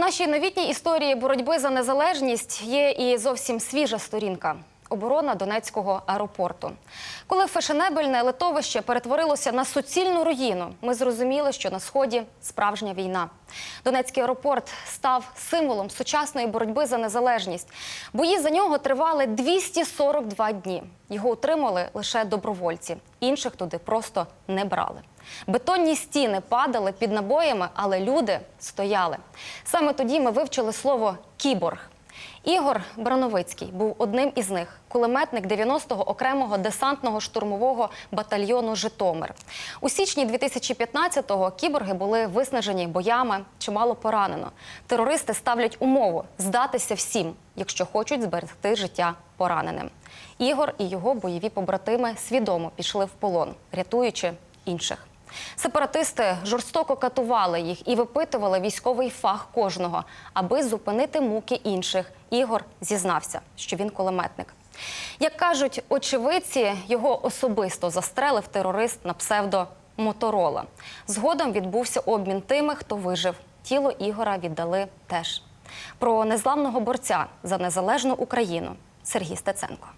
нашій новітній історії боротьби за незалежність є і зовсім свіжа сторінка. Оборона Донецького аеропорту. Коли фешенебельне литовище перетворилося на суцільну руїну, ми зрозуміли, що на сході справжня війна. Донецький аеропорт став символом сучасної боротьби за незалежність. Бої за нього тривали 242 дні. Його утримали лише добровольці. Інших туди просто не брали. Бетонні стіни падали під набоями, але люди стояли. Саме тоді ми вивчили слово кіборг. Ігор Брановицький був одним із них, кулеметник 90-го окремого десантного штурмового батальйону Житомир. У січні 2015-го кіборги були виснажені боями, чимало поранено. Терористи ставлять умову здатися всім, якщо хочуть зберегти життя пораненим. Ігор і його бойові побратими свідомо пішли в полон, рятуючи інших. Сепаратисти жорстоко катували їх і випитували військовий фах кожного, аби зупинити муки інших. Ігор зізнався, що він кулеметник. Як кажуть очевидці, його особисто застрелив терорист на псевдо Моторола. Згодом відбувся обмін тими, хто вижив. Тіло Ігора віддали теж. Про незламного борця за незалежну Україну Сергій Стеценко.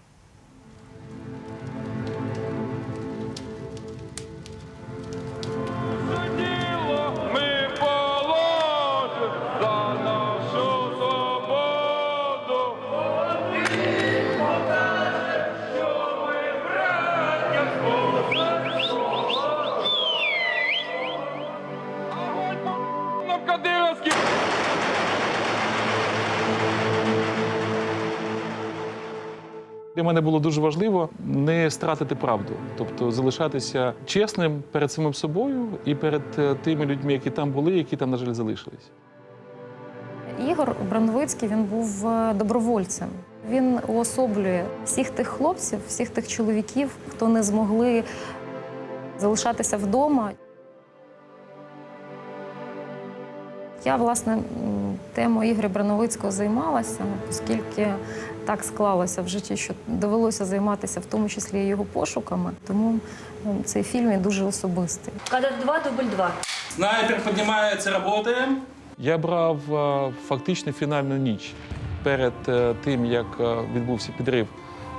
Для мене було дуже важливо не стратити правду, тобто залишатися чесним перед самим собою і перед е, тими людьми, які там були, які там, на жаль, залишились. Ігор Брановицький він був е, добровольцем. Він уособлює всіх тих хлопців, всіх тих чоловіків, хто не змогли залишатися вдома. Я, власне, м, темою Ігоря Брановицького займалася, оскільки так склалося в житті, що довелося займатися в тому числі і його пошуками. Тому цей фільм є дуже особистий. Кадр 2, дубль 2. Снайпер поднимается, работаем. Я брав е, фактично фінальну ніч перед е, тим, як е, відбувся підрив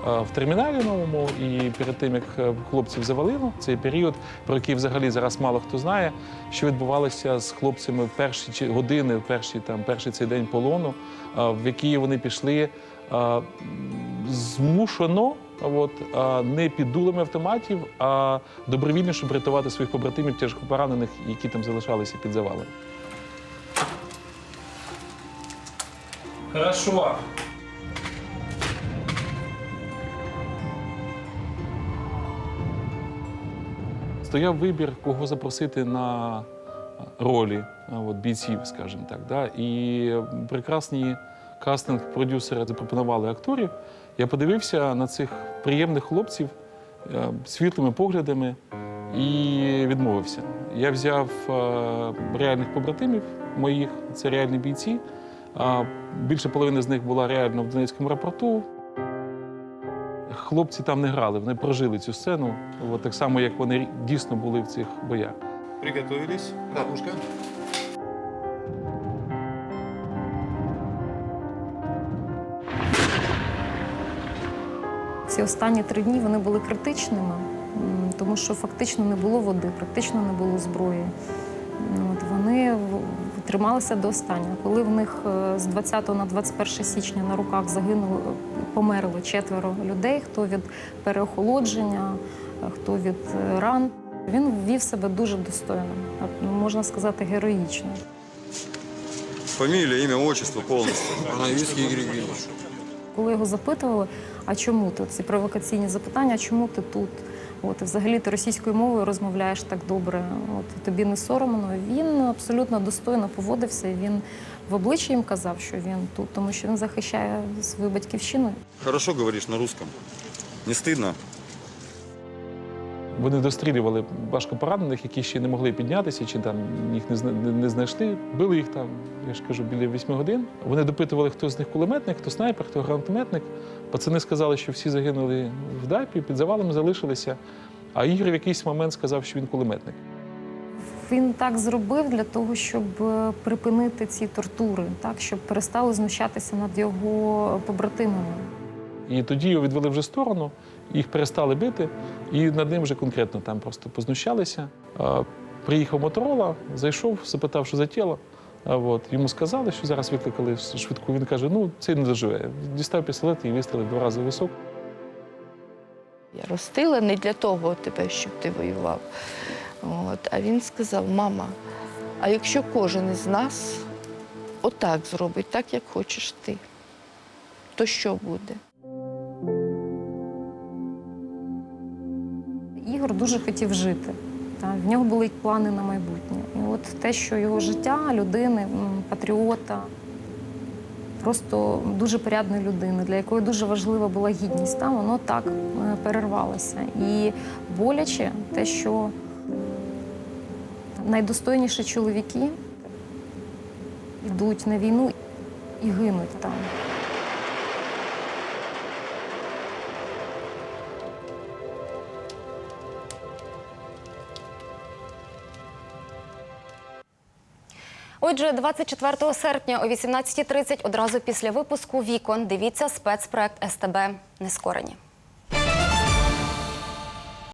в терміналі новому, і перед тим, як е, хлопців завалило, цей період, про який взагалі зараз мало хто знає, що відбувалося з хлопцями в перші години, в перший там перший цей день полону, е, в які вони пішли е, змушено. От, не під дулами автоматів, а добровільно, щоб рятувати своїх побратимів тяжко поранених, які там залишалися під завалами. Хорошо. Стояв вибір, кого запросити на ролі от, бійців, скажімо так. Да? І прекрасні кастинг-продюсери запропонували акторів. Я подивився на цих приємних хлопців е, світлими поглядами і відмовився. Я взяв е, реальних побратимів моїх, це реальні бійці. Більше половини з них була реально в Донецькому аеропорту. Хлопці там не грали, вони прожили цю сцену, от так само, як вони дійсно були в цих боях. Приготовились. Катушка. Ці останні три дні вони були критичними, тому що фактично не було води, практично не було зброї. Ну, От вони трималися до останнього. Коли в них е, з 20 на 21 січня на руках загинуло, померли четверо людей, хто від переохолодження, е, хто від е, ран. Він вів себе дуже достойно, ну, можна сказати, героїчно. Фамілія, ім'я, отчество повністю. Игорь Евгеньевич. Коли його запитували, а чому ти ці провокаційні запитання, а чому ти тут? От взагалі ти російською мовою розмовляєш так добре. От тобі не соромно. Він абсолютно достойно поводився. Він в обличчя їм казав, що він тут, тому що він захищає свою батьківщину. Хорошо говориш на русском. Не стыдно? Вони дострілювали важко поранених, які ще не могли піднятися, чи там їх не, не, не знайшли. Били їх там, я ж кажу, біля восьми годин. Вони допитували, хто з них кулеметник, хто снайпер, хто гранатометник. Пацани сказали, що всі загинули в дайпі, під завалами залишилися. А Ігор в якийсь момент сказав, що він кулеметник. Він так зробив для того, щоб е, припинити ці тортури, так щоб перестали знущатися над його побратимами. І тоді його відвели вже сторону, їх перестали бити, і над ним вже конкретно там просто познущалися. Приїхав Моторола, зайшов, запитав, що за тіло. От, йому сказали, що зараз викликали швидку. Він каже: ну, цей не доживе. Дістав пістолет і вистрілив два рази висок. Я ростила не для того тебе, щоб ти воював. От. А він сказав: мама, а якщо кожен із нас отак зробить, так як хочеш ти, то що буде? Ігор дуже хотів жити. В нього були плани на майбутнє. І от те, що його життя людини, патріота, просто дуже порядної людини, для якої дуже важлива була гідність, та, воно так е, перервалося. І боляче те, що найдостойніші чоловіки йдуть на війну і гинуть там. Отже, 24 серпня о 18.30 одразу після випуску вікон дивіться спецпроект СТБ Нескорені.